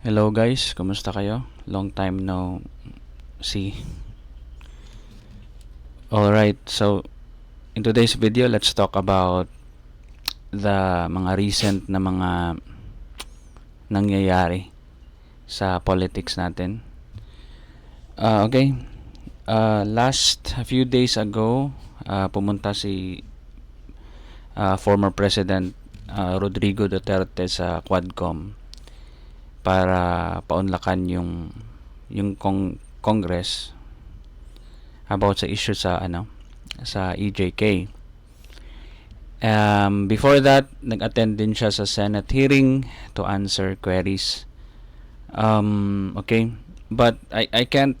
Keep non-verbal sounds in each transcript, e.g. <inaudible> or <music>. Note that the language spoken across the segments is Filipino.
Hello guys, kumusta kayo? Long time no see. Alright, so in today's video, let's talk about the mga recent na mga nangyayari sa politics natin. Ah, okay, Ah, last a few days ago, ah, pumunta si ah, former President ah, Rodrigo Duterte sa Quadcom para paunlakan yung yung kong Congress about sa issue sa ano sa EJK. Um, before that, nag-attend din siya sa Senate hearing to answer queries. Um, okay, but I I can't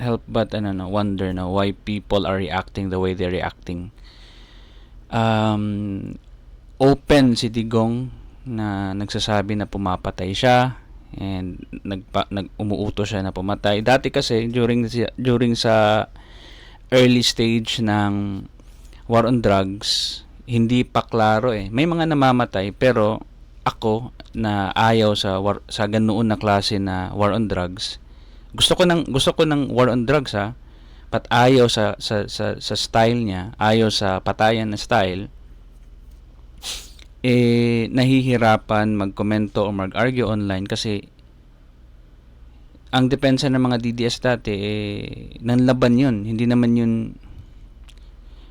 help but ano no, wonder na why people are reacting the way they're reacting. Um, open si Digong na nagsasabi na pumapatay siya and nagpa, nag umuuto siya na pumatay. Dati kasi during during sa early stage ng war on drugs, hindi pa klaro eh. May mga namamatay pero ako na ayaw sa war, sa ganoon na klase na war on drugs. Gusto ko ng gusto ko ng war on drugs ha. But ayaw sa sa sa, sa style niya, ayaw sa patayan na style eh nahihirapan magkomento o mag-argue online kasi ang depensa ng mga DDS dati eh nanlaban yun. Hindi naman yun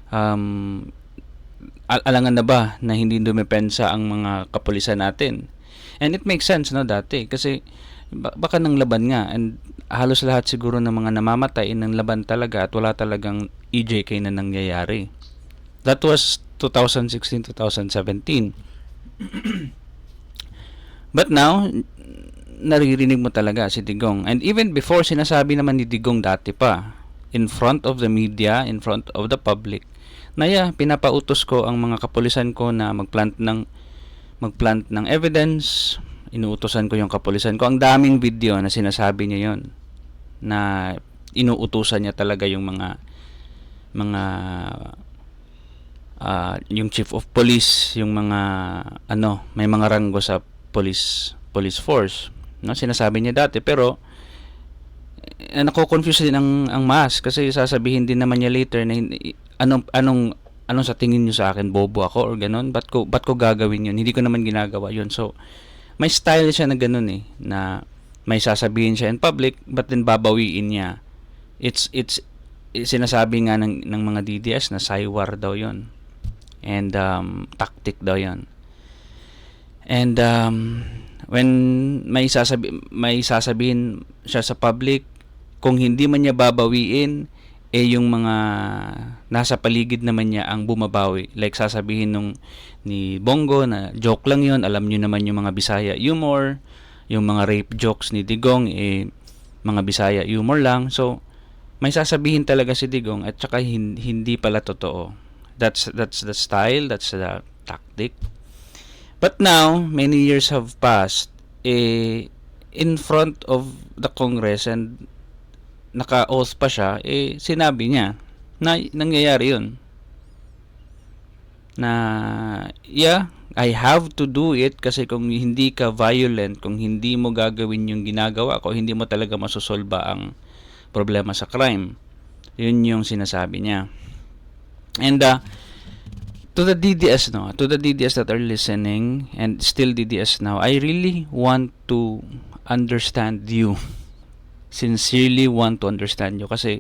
um, al- alangan na ba na hindi dumepensa ang mga kapulisan natin? And it makes sense no dati. Kasi ba- baka nang laban nga. And halos lahat siguro ng mga namamatay ng laban talaga at wala talagang EJK na nangyayari. That was 2016-2017 But now, naririnig mo talaga si Digong. And even before, sinasabi naman ni Digong dati pa, in front of the media, in front of the public, na yeah, pinapautos ko ang mga kapulisan ko na magplant ng magplant ng evidence, inuutosan ko yung kapulisan ko. Ang daming video na sinasabi niya yon na inuutusan niya talaga yung mga mga ah, yung chief of police, yung mga ano, may mga ranggo sa police police force, no? Sinasabi niya dati pero eh, nako-confuse din ang ang mas kasi sasabihin din naman niya later na anong anong anong sa tingin niyo sa akin bobo ako or ganun? Ba't ko ba't ko gagawin yun? Hindi ko naman ginagawa yun. So may style siya na ganun eh na may sasabihin siya in public but then babawiin niya. It's it's eh, sinasabi nga ng, ng mga DDS na saywar daw yon and um, tactic daw yon and um, when may sasabi may sasabihin siya sa public kung hindi man niya babawiin eh yung mga nasa paligid naman niya ang bumabawi. Like sasabihin nung ni Bongo na joke lang yon alam niyo naman yung mga Bisaya humor yung mga rape jokes ni Digong eh mga Bisaya humor lang. So may sasabihin talaga si Digong at saka hin- hindi pala totoo. That's that's the style, that's the tactic. But now, many years have passed eh in front of the Congress and naka-oath pa siya, eh sinabi niya na nangyayari 'yun. Na yeah, I have to do it kasi kung hindi ka violent, kung hindi mo gagawin yung ginagawa ko, hindi mo talaga masosolba ang problema sa crime. Yun yung sinasabi niya. And uh, to the DDS no, to the DDS that are listening and still DDS now, I really want to understand you. <laughs> Sincerely want to understand you kasi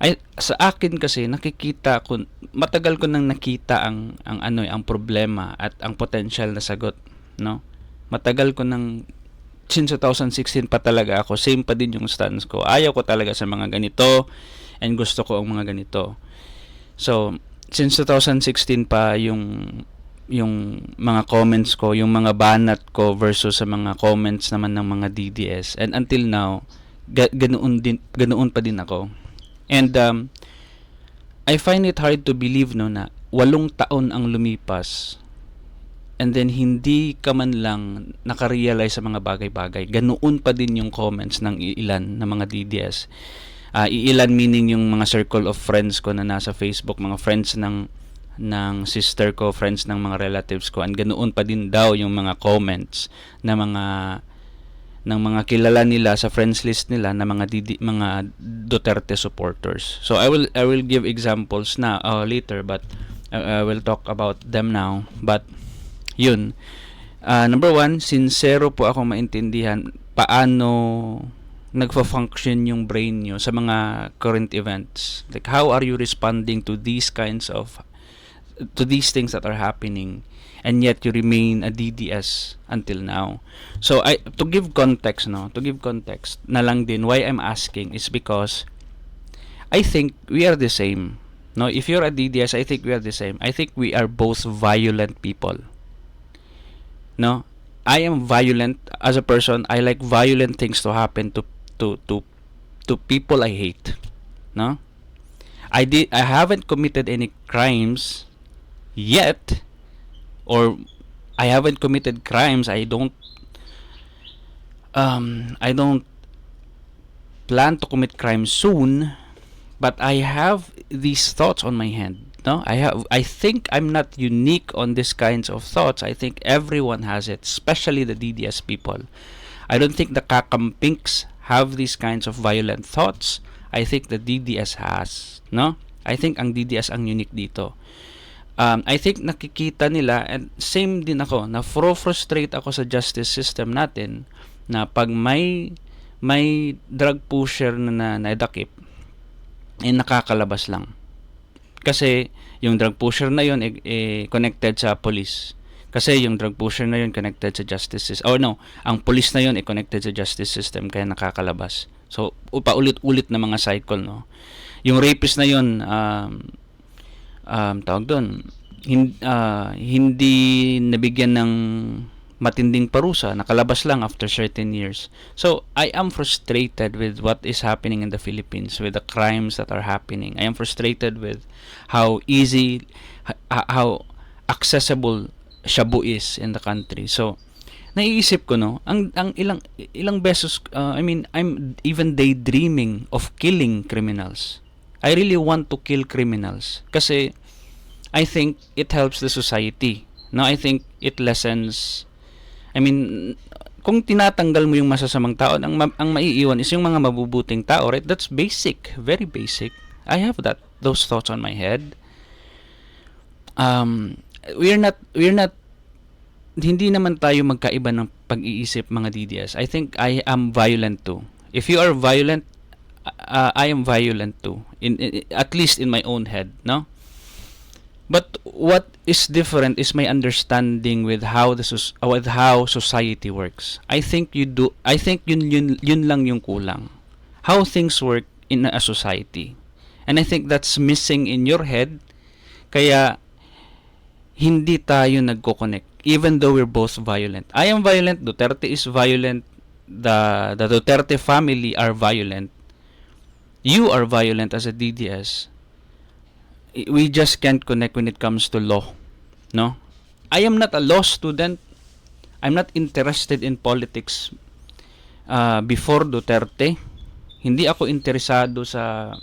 ay sa akin kasi nakikita ko matagal ko nang nakita ang ang ano ang problema at ang potential na sagot, no? Matagal ko nang since 2016 pa talaga ako, same pa din yung stance ko. Ayaw ko talaga sa mga ganito and gusto ko ang mga ganito. So, since 2016 pa yung yung mga comments ko, yung mga banat ko versus sa mga comments naman ng mga DDS. And until now, ga- ganoon din ganoon pa din ako. And um, I find it hard to believe no na walong taon ang lumipas and then hindi ka man lang nakarealize sa mga bagay-bagay. Ganoon pa din yung comments ng ilan na mga DDS. Ah, iilan meaning yung mga circle of friends ko na nasa Facebook, mga friends ng ng sister ko, friends ng mga relatives ko, and ganoon pa din daw yung mga comments na mga ng mga kilala nila sa friends list nila na mga Didi, mga Duterte supporters. So I will I will give examples na uh, later but uh, I will talk about them now. But yun. Uh, number one, sincero po ako maintindihan paano nagfa-function yung brain nyo sa mga current events. Like how are you responding to these kinds of to these things that are happening and yet you remain a DDS until now. So I to give context no, to give context na lang din why I'm asking is because I think we are the same. No, if you're a DDS, I think we are the same. I think we are both violent people. No, I am violent as a person. I like violent things to happen to to to to people I hate. No, I did. I haven't committed any crimes yet or I haven't committed crimes, I don't um I don't plan to commit crimes soon, but I have these thoughts on my hand. No, I have. I think I'm not unique on these kinds of thoughts. I think everyone has it, especially the DDS people. I don't think the kakampinks have these kinds of violent thoughts. I think the DDS has. No, I think ang DDS ang unique dito um, I think nakikita nila and same din ako na frustrate ako sa justice system natin na pag may may drug pusher na, na naidakip eh nakakalabas lang kasi yung drug pusher na yun eh, eh, connected sa police kasi yung drug pusher na yun connected sa justice system oh no ang police na yun eh connected sa justice system kaya nakakalabas so paulit-ulit na mga cycle no yung rapist na yun um, um, tawag doon, hin, uh, hindi nabigyan ng matinding parusa, nakalabas lang after certain years. So, I am frustrated with what is happening in the Philippines, with the crimes that are happening. I am frustrated with how easy, how accessible shabu is in the country. So, naiisip ko no, ang ang ilang ilang beses uh, I mean, I'm even daydreaming of killing criminals. I really want to kill criminals kasi I think it helps the society. No, I think it lessens I mean, kung tinatanggal mo yung masasamang tao, ang, ang maiiwan is yung mga mabubuting tao, right? That's basic, very basic. I have that those thoughts on my head. Um, we're not we're not hindi naman tayo magkaiba ng pag-iisip mga DDS. I think I am violent too. If you are violent, uh, I am violent too. In, in at least in my own head, no? But what is different is my understanding with how the with how society works. I think you do I think yun yun yun lang yung kulang. How things work in a society. And I think that's missing in your head. Kaya hindi tayo nagko-connect even though we're both violent. I am violent, Duterte is violent, the the Duterte family are violent. You are violent as a DDS we just can't connect when it comes to law no i am not a law student i'm not interested in politics uh, before Duterte hindi ako interesado sa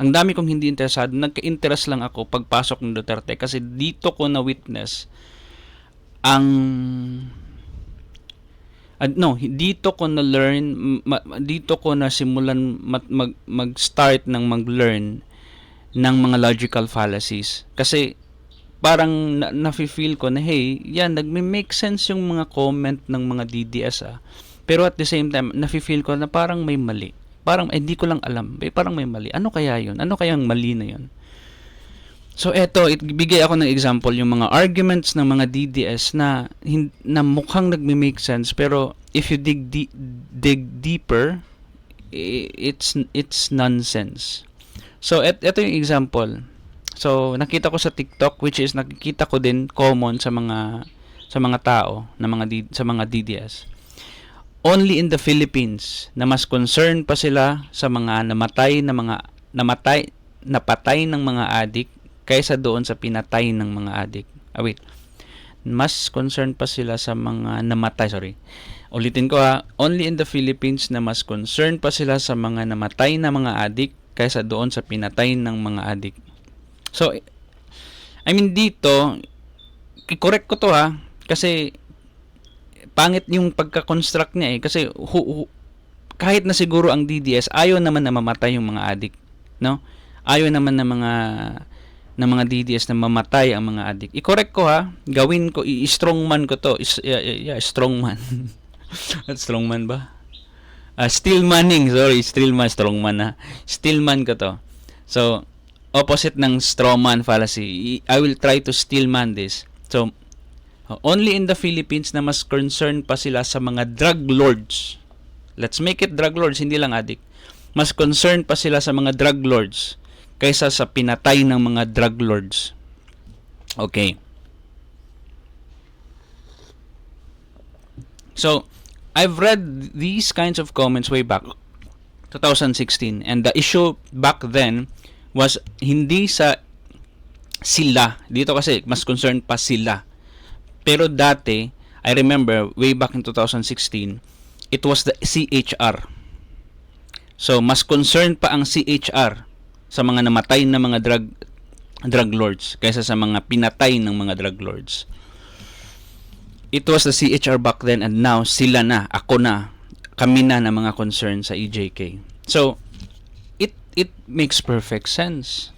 ang dami kong hindi interesado nagka-interest lang ako pagpasok ng Duterte kasi dito ko na witness ang uh, no, dito ko na learn ma, dito ko na simulan mag, mag, mag-start ng mag-learn ng mga logical fallacies. Kasi parang na, nafe-feel ko na hey, yan nagme-make sense yung mga comment ng mga DDS ah. Pero at the same time, nafe-feel ko na parang may mali. Parang eh, hindi ko lang alam. Eh, parang may mali. Ano kaya 'yun? Ano kaya ang mali na 'yun? So eto, bigay ako ng example yung mga arguments ng mga DDS na na mukhang nagme-make sense pero if you dig di- dig deeper, it's it's nonsense. So, et, ito yung example. So, nakita ko sa TikTok which is nakikita ko din common sa mga sa mga tao na mga sa mga DDS. Only in the Philippines na mas concerned pa sila sa mga namatay na mga namatay napatay ng mga adik kaysa doon sa pinatay ng mga adik. Ah, wait. Mas concerned pa sila sa mga namatay, sorry. Ulitin ko ha, only in the Philippines na mas concerned pa sila sa mga namatay na mga adik kaysa doon sa pinatay ng mga adik. So, I mean dito, correct ko to ha, kasi pangit yung pagka-construct niya eh kasi hu- hu- kahit na siguro ang DDS ayaw naman na mamatay yung mga addict, no? Ayaw naman na mga ng mga DDS na mamatay ang mga addict. I-correct ko ha, gawin ko, i-strongman ko to. Is, yeah, yeah, yeah, strongman. <laughs> strongman ba? Ah, stillmanning, sorry, stillman, strongman na. Stillman ko to. So, opposite ng strawman fallacy. I I will try to stillman this. So, only in the Philippines na mas concerned pa sila sa mga drug lords. Let's make it drug lords, hindi lang addict. Mas concerned pa sila sa mga drug lords kaysa sa pinatay ng mga drug lords. Okay. So, I've read these kinds of comments way back 2016 and the issue back then was hindi sa sila. Dito kasi mas concerned pa sila. Pero dati, I remember way back in 2016, it was the CHR. So mas concerned pa ang CHR sa mga namatay na mga drug drug lords kaysa sa mga pinatay ng mga drug lords. It was the CHR back then and now sila na, ako na, kami na na mga concern sa EJK. So, it it makes perfect sense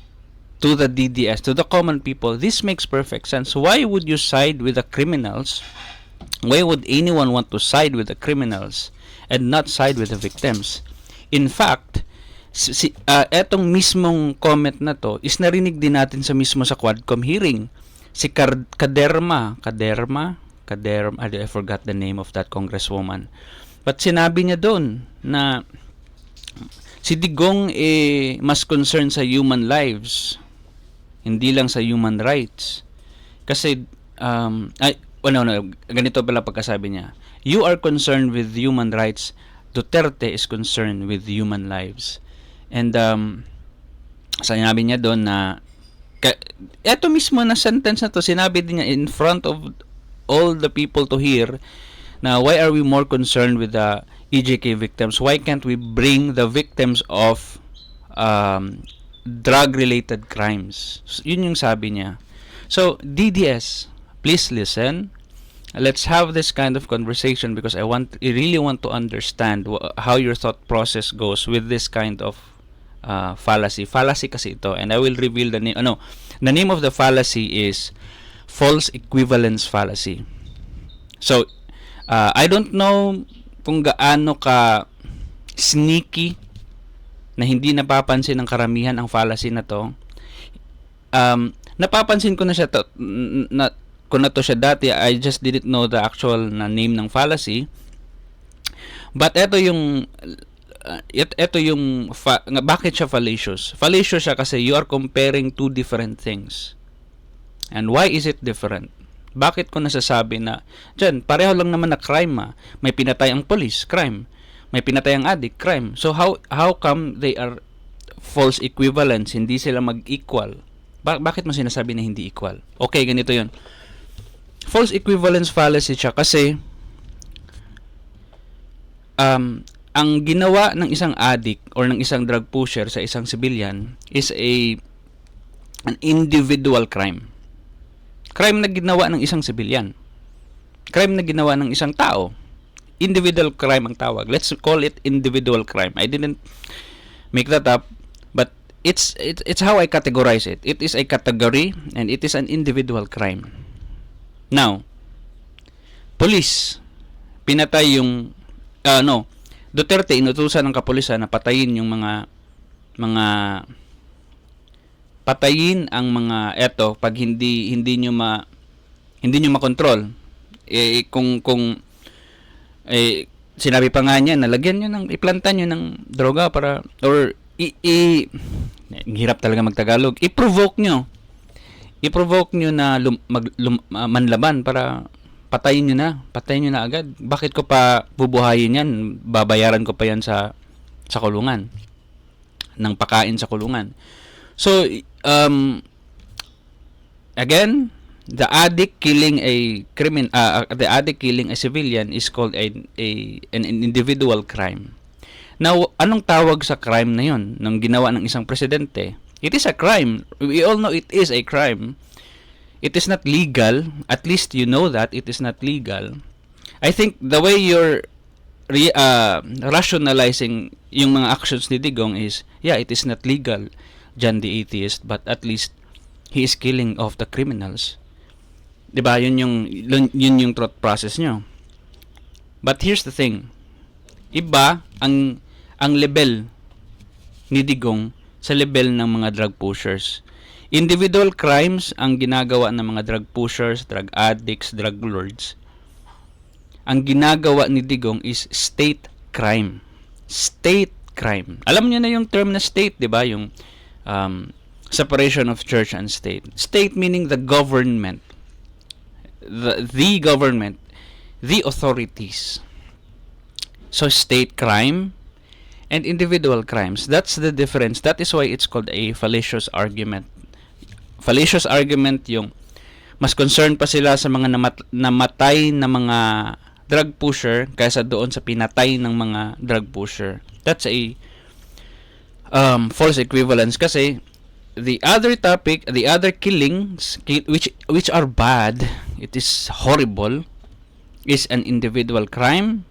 to the DDS, to the common people. This makes perfect sense. Why would you side with the criminals? Why would anyone want to side with the criminals and not side with the victims? In fact, si, uh, etong mismong comment na to is narinig din natin sa mismo sa Quadcom hearing. Si Kaderma, Kaderma, Kaderma, I forgot the name of that congresswoman. But sinabi niya doon na si Digong eh mas concerned sa human lives hindi lang sa human rights. Kasi um ay well, no, no, ganito pala pagkasabi niya. You are concerned with human rights. Duterte is concerned with human lives. And um sinabi niya doon na eto mismo na sentence na to sinabi din niya in front of all the people to hear na why are we more concerned with the EJK victims? Why can't we bring the victims of um, drug-related crimes? So, yun yung sabi niya. So, DDS, please listen. Let's have this kind of conversation because I want, I really want to understand how your thought process goes with this kind of uh, fallacy. Fallacy kasi ito, and I will reveal the name. Ano, the name of the fallacy is false equivalence fallacy. So, uh, I don't know kung gaano ka sneaky na hindi napapansin ng karamihan ang fallacy na to. Um, napapansin ko na siya to, na, ko na to siya dati. I just didn't know the actual na name ng fallacy. But ito yung uh, it, ito yung fa, bakit siya fallacious? Fallacious siya kasi you are comparing two different things. And why is it different? Bakit ko nasasabi na, dyan, pareho lang naman na crime ah. May pinatay ang police, crime. May pinatay ang addict, crime. So how how come they are false equivalents, hindi sila mag-equal? Ba- bakit mo sinasabi na hindi equal? Okay, ganito yon False equivalence fallacy siya kasi um, ang ginawa ng isang addict or ng isang drug pusher sa isang civilian is a an individual crime. Crime na ginawa ng isang civilian. Crime na ginawa ng isang tao. Individual crime ang tawag. Let's call it individual crime. I didn't make that up, but it's it's, it's how I categorize it. It is a category and it is an individual crime. Now, police pinatay yung uh, no, Duterte inutusan ng kapulisan na patayin yung mga mga patayin ang mga eto pag hindi hindi niyo ma hindi niyo makontrol eh kung kung eh sinabi pa nga niya nalagyan niyo ng iplanta niyo ng droga para or i, i hirap talaga magtagalog. I-provoke niyo. I-provoke niyo na lum, mag, lum, uh, manlaban para patayin niyo na patayin niyo na agad. Bakit ko pa bubuhayin yan? Babayaran ko pa yan sa sa kulungan. Ng pakain sa kulungan. So um, again, the addict killing a crimin uh, the addict killing a civilian is called a, a an individual crime. Now, anong tawag sa crime na 'yon nang ginawa ng isang presidente? It is a crime. We all know it is a crime. It is not legal. At least you know that it is not legal. I think the way you're re, uh, rationalizing yung mga actions ni Digong is, yeah, it is not legal, John the Atheist, but at least he is killing off the criminals. 'Di ba? Yun yung yun, yun yung thought process nyo. But here's the thing. Iba ang ang level ni Digong sa level ng mga drug pushers. Individual crimes ang ginagawa ng mga drug pushers, drug addicts, drug lords. Ang ginagawa ni Digong is state crime. State crime. Alam niyo na yung term na state, 'di ba? Yung um, separation of church and state. State meaning the government. The, the government, the authorities. So state crime and individual crimes. That's the difference. That is why it's called a fallacious argument. Fallacious argument yung mas concerned pa sila sa mga namat- namatay na mga drug pusher kaysa doon sa pinatay ng mga drug pusher. That's a um, false equivalence kasi the other topic, the other killings ki- which which are bad, it is horrible, is an individual crime.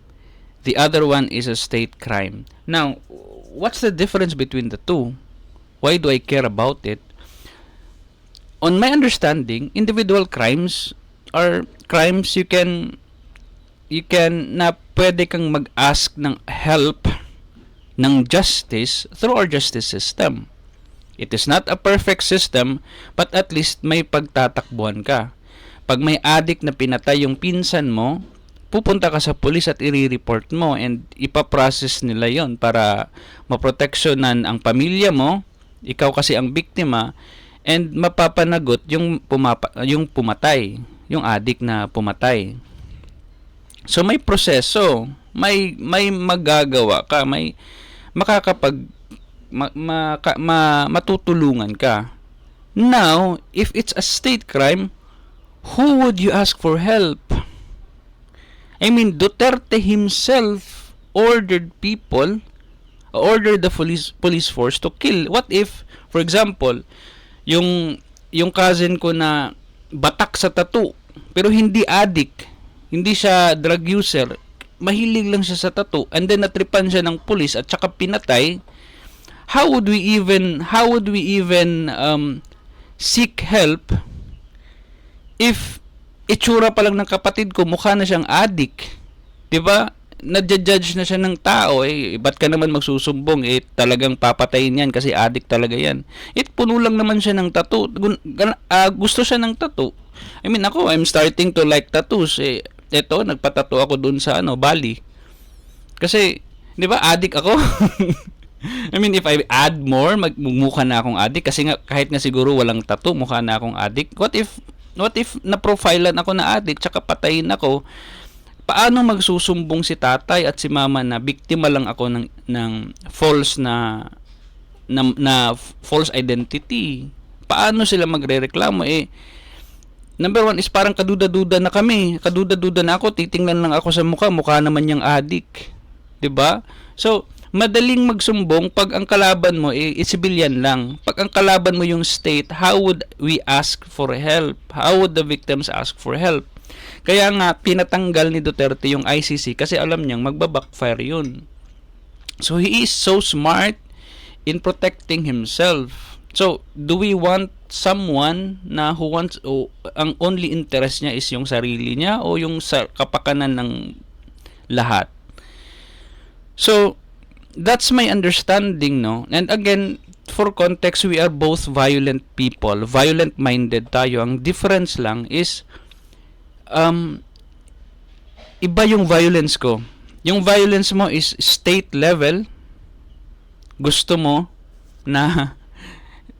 The other one is a state crime. Now, what's the difference between the two? Why do I care about it? On my understanding, individual crimes are crimes you can you can na pwede kang mag-ask ng help ng justice through our justice system. It is not a perfect system, but at least may pagtatakbuhan ka. Pag may addict na pinatay yung pinsan mo, pupunta ka sa pulis at i-report mo and ipaprocess nila yon para maproteksyonan ang pamilya mo, ikaw kasi ang biktima, and mapapanagot yung, pumapa, yung pumatay, yung addict na pumatay. So may proseso, may may magagawa ka, may makakapag ma, ma, ma, matutulungan ka. Now, if it's a state crime, who would you ask for help? I mean, Duterte himself ordered people, ordered the police police force to kill. What if, for example, yung yung cousin ko na batak sa tattoo, pero hindi addict, hindi siya drug user, mahilig lang siya sa tattoo, and then natripan siya ng pulis at saka pinatay, how would we even how would we even um, seek help if itsura pa lang ng kapatid ko mukha na siyang addict 'di ba? Nadja-judge na siya ng tao eh ba't ka naman magsusumbong? Eh talagang papatayin yan kasi addict talaga yan. It puno lang naman siya ng tattoo. Ah, gusto siya ng tattoo. I mean ako I'm starting to like tattoos eh. Eto nagpatato ako dun sa ano Bali. Kasi 'di ba addict ako? <laughs> I mean, if I add more, magmumukha na akong addict. Kasi nga, kahit nga siguro walang tattoo, mukha na akong addict. What if, what if na-profilean ako na addict, tsaka patayin ako? Paano magsusumbong si tatay at si mama na biktima lang ako ng, ng false na, na, na false identity? Paano sila magrereklamo? Eh, number one is parang kaduda-duda na kami. Kaduda-duda na ako. Titingnan lang ako sa mukha. Mukha naman yung addict. 'di ba? So, madaling magsumbong pag ang kalaban mo eh, is civilian lang. Pag ang kalaban mo yung state, how would we ask for help? How would the victims ask for help? Kaya nga, pinatanggal ni Duterte yung ICC kasi alam niyang magbabackfire yun. So, he is so smart in protecting himself. So, do we want someone na who wants, o ang only interest niya is yung sarili niya o yung sa kapakanan ng lahat? So, that's my understanding, no? And again, for context, we are both violent people. Violent-minded tayo. Ang difference lang is, um, iba yung violence ko. Yung violence mo is state level. Gusto mo na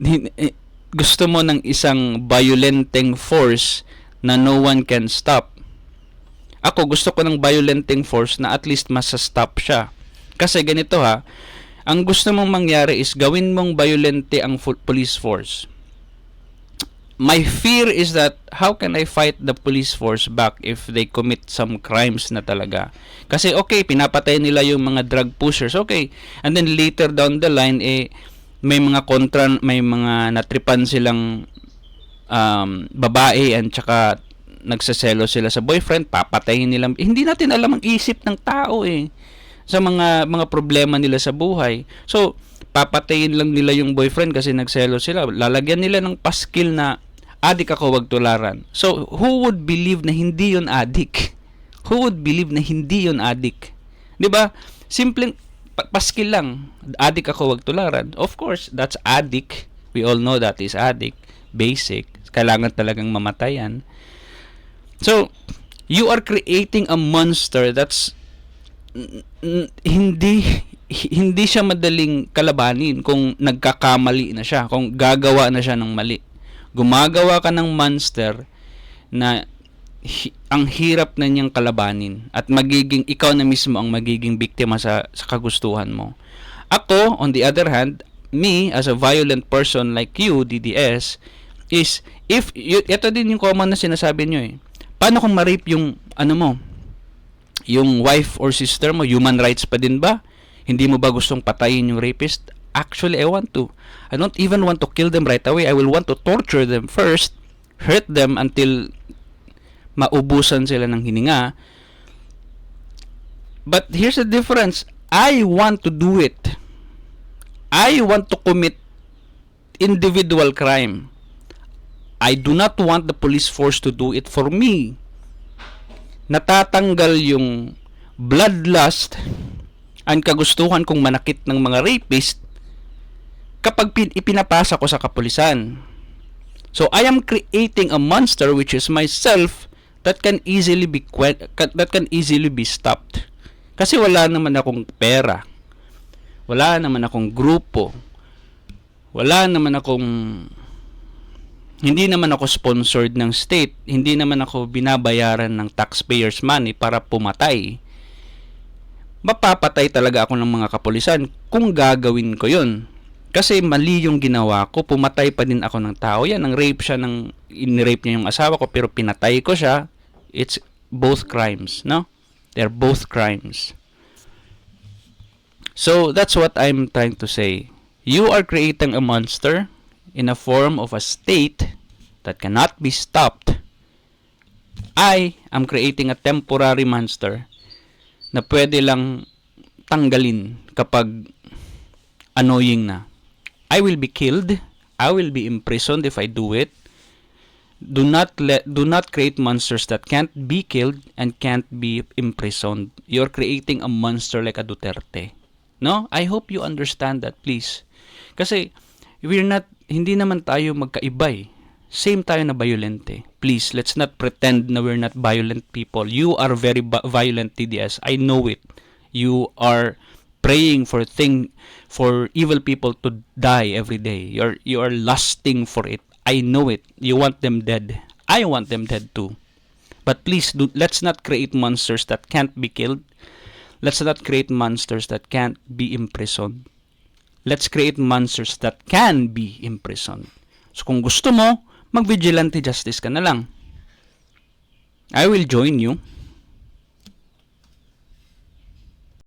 <laughs> eh, gusto mo ng isang violenting force na no one can stop. Ako gusto ko ng violenting force na at least masa-stop siya. Kasi ganito ha, ang gusto mong mangyari is gawin mong violente ang police force. My fear is that how can I fight the police force back if they commit some crimes na talaga? Kasi okay, pinapatay nila yung mga drug pushers, okay. And then later down the line, eh, may mga kontra, may mga natripan silang um, babae and tsaka nagsaselo sila sa boyfriend, papatayin nila. Hindi natin alam ang isip ng tao eh sa mga mga problema nila sa buhay. So, papatayin lang nila yung boyfriend kasi nagselo sila. Lalagyan nila ng paskil na adik ako wag tularan. So, who would believe na hindi yun adik? <laughs> Who would believe na hindi yun adik? 'Di ba? Simpleng pa- paskil lang. Adik ako wag tularan. Of course, that's adik. We all know that is adik. Basic. Kailangan talagang mamatayan. So, you are creating a monster that's hindi hindi siya madaling kalabanin kung nagkakamali na siya, kung gagawa na siya ng mali. Gumagawa ka ng monster na hi- ang hirap na niyang kalabanin at magiging ikaw na mismo ang magiging biktima sa, sa kagustuhan mo. Ako, on the other hand, me as a violent person like you, DDS, is if y- ito din yung common na sinasabi niyo eh. Paano kung ma-rape yung ano mo, yung wife or sister mo, human rights pa din ba? Hindi mo ba gustong patayin yung rapist? Actually, I want to. I don't even want to kill them right away. I will want to torture them first, hurt them until maubusan sila ng hininga. But here's the difference. I want to do it. I want to commit individual crime. I do not want the police force to do it for me. Natatanggal yung bloodlust ang kagustuhan kong manakit ng mga rapist kapag pin- ipinapasa ko sa kapulisan. So I am creating a monster which is myself that can easily be that can easily be stopped. Kasi wala naman akong pera. Wala naman akong grupo. Wala naman akong hindi naman ako sponsored ng state, hindi naman ako binabayaran ng taxpayers money para pumatay mapapatay talaga ako ng mga kapulisan kung gagawin ko yun. Kasi mali yung ginawa ko, pumatay pa din ako ng tao. Yan, ang rape siya ng, in-rape niya yung asawa ko, pero pinatay ko siya. It's both crimes, no? They're both crimes. So, that's what I'm trying to say. You are creating a monster in a form of a state that cannot be stopped. I am creating a temporary monster na pwede lang tanggalin kapag annoying na. I will be killed. I will be imprisoned if I do it. Do not let do not create monsters that can't be killed and can't be imprisoned. You're creating a monster like a Duterte. No? I hope you understand that, please. Kasi we're not hindi naman tayo magkaiba eh. Same tayo na violente. Please, let's not pretend na we're not violent people. You are very violent, TDS. I know it. You are praying for thing for evil people to die every day. You're you are lusting for it. I know it. You want them dead. I want them dead too. But please do let's not create monsters that can't be killed. Let's not create monsters that can't be imprisoned. Let's create monsters that can be imprisoned. So kung gusto mo, mag-vigilante justice ka na lang. I will join you.